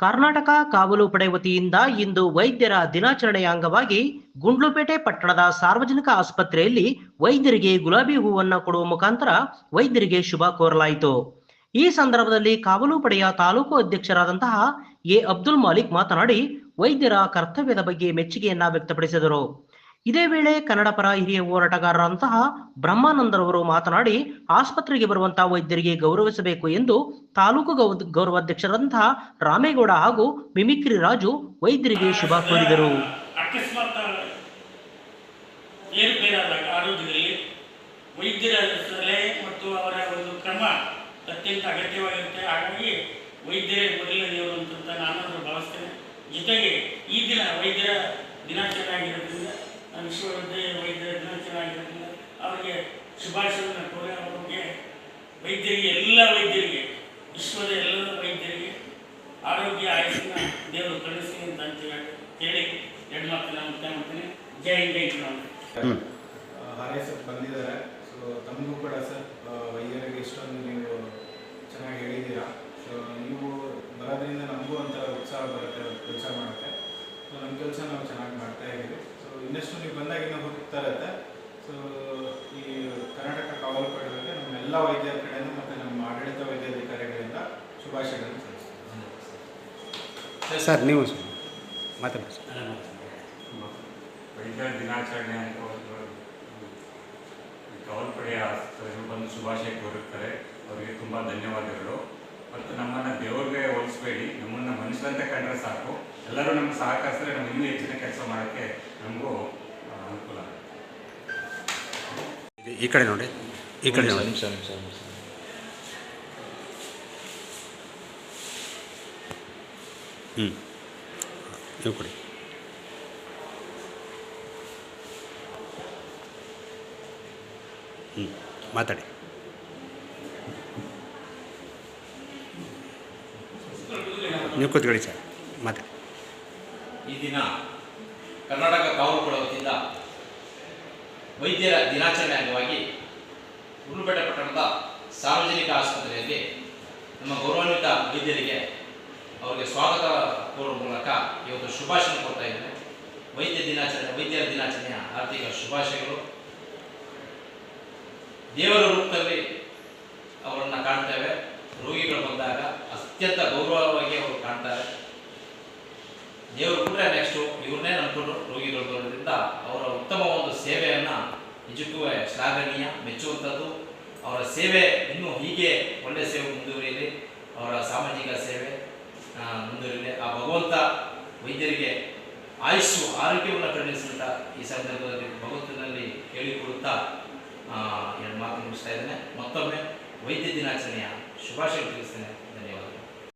ಕರ್ನಾಟಕ ಕಾವಲು ಪಡೆ ವತಿಯಿಂದ ಇಂದು ವೈದ್ಯರ ದಿನಾಚರಣೆಯ ಅಂಗವಾಗಿ ಗುಂಡ್ಲುಪೇಟೆ ಪಟ್ಟಣದ ಸಾರ್ವಜನಿಕ ಆಸ್ಪತ್ರೆಯಲ್ಲಿ ವೈದ್ಯರಿಗೆ ಗುಲಾಬಿ ಹೂವನ್ನು ಕೊಡುವ ಮುಖಾಂತರ ವೈದ್ಯರಿಗೆ ಶುಭ ಕೋರಲಾಯಿತು. ಈ ಸಂದರ್ಭದಲ್ಲಿ ಕಾವಲು ಪಡೆಯ ತಾಲೂಕು ಅಧ್ಯಕ್ಷರಾದಂತಹ ಎ ಅಬ್ದುಲ್ ಮಾಲಿಕ್ ಮಾತನಾಡಿ, ವೈದ್ಯರ ಕರ್ತವ್ಯದ ಬಗ್ಗೆ ಮೆಚ್ಚುಗೆಯನ್ನ ವ್ಯಕ್ತಪಡಿಸಿದರು. ಇದೇ ವೇಳೆ ಕನ್ನಡ ಪರ ಹಿರಿಯ ಹೋರಾಟಗಾರರಂತಹ ಬ್ರಹ್ಮಾನಂದರವರು ಮಾತನಾಡಿ, ಆಸ್ಪತ್ರೆಗೆ ಬರುವಂತಹ ವೈದ್ಯರಿಗೆ ಗೌರವಿಸಬೇಕು ಎಂದು ತಾಲೂಕು ಗೌ- ಗೌರವಾಧ್ಯಕ್ಷರಂತಹ ರಾಮೇಗೌಡ ಹಾಗೂ ಮಿಮಿಕ್ರಿ ರಾಜು ವೈದ್ಯರಿಗೆ ಶುಭ ಕೋರಿದರು. ವೈದ್ಯರ ಮತ್ತು ಅವರ ಒಂದು ಅತ್ಯಂತ ಅಗತ್ಯವಾಗಿರುತ್ತೆ. ಹಾಗಾಗಿ ವೈದ್ಯರೇ ಮೊದಲನೆಯವರು ಅಂತ ನಾನು ಭಾವಿಸ್ತೇನೆ. ಜೊತೆಗೆ ಈ ದಿನ ವೈದ್ಯರ ದಿನಾಚರಣೆ ಆಗಿರೋದ್ರಿಂದ ವಿಶ್ವವಿದ್ಯಾಲಯ ವೈದ್ಯರ ದಿನಾಚರಣೆ ಆಗಿರೋದ್ರಿಂದ ಅವರಿಗೆ ಶುಭಾಶಯವನ್ನು ಕೋರಿ ಅವರಿಗೆ ವೈದ್ಯರಿಗೆ ಎಲ್ಲ ವೈದ್ಯರಿಗೆ ವಿಶ್ವದ ಎಲ್ಲ ವೈದ್ಯರಿಗೆ ಆರೋಗ್ಯ ಆಯಸ್ಸನ್ನ ದೇವರು ಕಳಿಸಿ ಅಂತ ಹೇಳಿ ಎರಡು ಮಾತನ್ನ ಮುಕ್ತಾಯ ಮಾಡ್ತೀನಿ ಜೈ ಹಿಂದ್ ಜೈ ಹಾರೈಸಕ್ಕೆ ಬಂದಿದ್ದಾರೆ. ಸೊ ತಮಗೂ ಕೂಡ ಸರ್ ವೈದ್ಯರಿಗೆ ಇಷ್ಟೊಂದು ನೀವು ಚೆನ್ನಾಗಿ ಹೇಳಿದ್ದೀರಾ ಸೊ ನೀವು ಬರೋದ್ರಿಂದ ನಮಗೂ ಒಂಥರ ಉತ್ಸಾಹ ಬರುತ್ತೆ ಕೆಲಸ ಮಾಡುತ್ತೆ ಸೊ ನಮ್ಮ ಕೆಲಸ ನಾವು ಚೆನ್ನಾಗಿ ಮಾಡ್ತಾ ಇದ್ದೀವಿ ಸೊ ಇನ್ನಷ್ಟು ನೀವು ಬಂದಾಗ ಇನ್ನೂ ಹೋಗ್ತಾ ಇರುತ್ತೆ. ಸೊ ಈ ಕರ್ನಾಟಕ ಕಾವಲು ಪಡೆಗಳಿಗೆ ನಮ್ಮ ಎಲ್ಲ ವೈದ್ಯರ ಕಡೆಯಿಂದ ಮತ್ತು ನಮ್ಮ ಆಡಳಿತ ವೈದ್ಯಾಧಿಕಾರಿಗಳಿಂದ ಶುಭಾಶಯಗಳನ್ನು ಸಲ್ಲಿಸ್ತೀನಿ ಸರ್ ನೀವು ಮಾತಾಡಿ. ವೈದ್ಯರ ದಿನಾಚರಣೆ ಕವಲ್ ಪಡೆಯ ಬಂದು ಶುಭಾಶಯ ಕೋರುತ್ತಾರೆ ಅವರಿಗೆ ತುಂಬ ಧನ್ಯವಾದಗಳು. ಮತ್ತು ನಮ್ಮನ್ನು ದೇವ್ರಿಗೆ ಹೋಲಿಸ್ಬೇಡಿ. ನಮ್ಮನ್ನು ಮನುಷ್ಯರಂತೆ ಕಂಡ್ರೆ ಸಾಕು. ಎಲ್ಲರೂ ನಮ್ಗೆ ಸಹಕರಿಸಿದ್ರೆ ನಮ್ಮ ಇನ್ನೂ ಹೆಚ್ಚಿನ ಕೆಲಸ ಮಾಡೋಕ್ಕೆ ನಮಗೂ ಈ ಕಡೆ ನೋಡಿ ಈ ಕಡೆ ನೋಡಿ. ಹ್ಞೂ ನೀವು ಕೊಡಿ. ಹ್ಞೂ ಮಾತಾಡಿ. ನೀವು ಕೂತ್ಕೊಳ್ಳಿ ಸರ್ ಮಾತಾಡಿ. ಈ ದಿನ ಕರ್ನಾಟಕ ಕಾವಲು ವತಿಯಿಂದ ವೈದ್ಯರ ದಿನಾಚರಣೆ ಅಂಗವಾಗಿ ಉರುಳುಪೇಟೆ ಪಟ್ಟಣದ ಸಾರ್ವಜನಿಕ ಆಸ್ಪತ್ರೆಯಲ್ಲಿ ನಮ್ಮ ಗೌರವಾನ್ವಿತ ವೈದ್ಯರಿಗೆ ಅವರಿಗೆ ಸ್ವಾಗತ ಕೋರುವ ಮೂಲಕ ಇವತ್ತು ಶುಭಾಶಯ ಕೊಡ್ತಾ ಇದ್ದೇನೆ. ವೈದ್ಯ ದಿನಾಚರಣೆ, ವೈದ್ಯರ ದಿನಾಚರಣೆಯ ಆರ್ಥಿಕ ಶುಭಾಶಯಗಳು. ದೇವರ ರೂಪದಲ್ಲಿ ಅವರನ್ನು ಕಾಣ್ತೇವೆ. ರೋಗಿಗಳು ಬಂದಾಗ ಅತ್ಯಂತ ಗೌರವವಾಗಿ ಅವರು ಕಾಣ್ತಾರೆ. ದೇವರು ಕೂಡ ನೆಕ್ಸ್ಟು ಇವ್ರನ್ನೇ ನಂಬಿಕೊಂಡು ರೋಗಿಗಳು ಬರೋದ್ರಿಂದ ಅವರ ಉತ್ತಮ ನಿಜಕ್ಕೂ ಶ್ಲಾಘನೀಯ, ಮೆಚ್ಚುವಂಥದ್ದು. ಅವರ ಸೇವೆ ಇನ್ನೂ ಹೀಗೆ ಒಳ್ಳೆಯ ಸೇವೆ ಮುಂದುವರಿಯಲಿ. ಅವರ ಸಾಮಾಜಿಕ ಸೇವೆ ಮುಂದುವರಿಯಲಿ. ಆ ಭಗವಂತ ವೈದ್ಯರಿಗೆ ಆಯುಸ್ಸು, ಆರೋಗ್ಯವನ್ನು ಕರುಣಿಸಿದಂಥ ಈ ಸಂದರ್ಭದಲ್ಲಿ ಭಗವಂತನಲ್ಲಿ ಕೇಳಿಕೊಳ್ಳುತ್ತಾ ಎರಡು ಮಾತು ಮುಗಿಸ್ತಾ ಇದ್ದೇನೆ. ಮತ್ತೊಮ್ಮೆ ವೈದ್ಯ ದಿನಾಚರಣೆಯ ಶುಭಾಶಯ ತಿಳಿಸ್ತೇನೆ.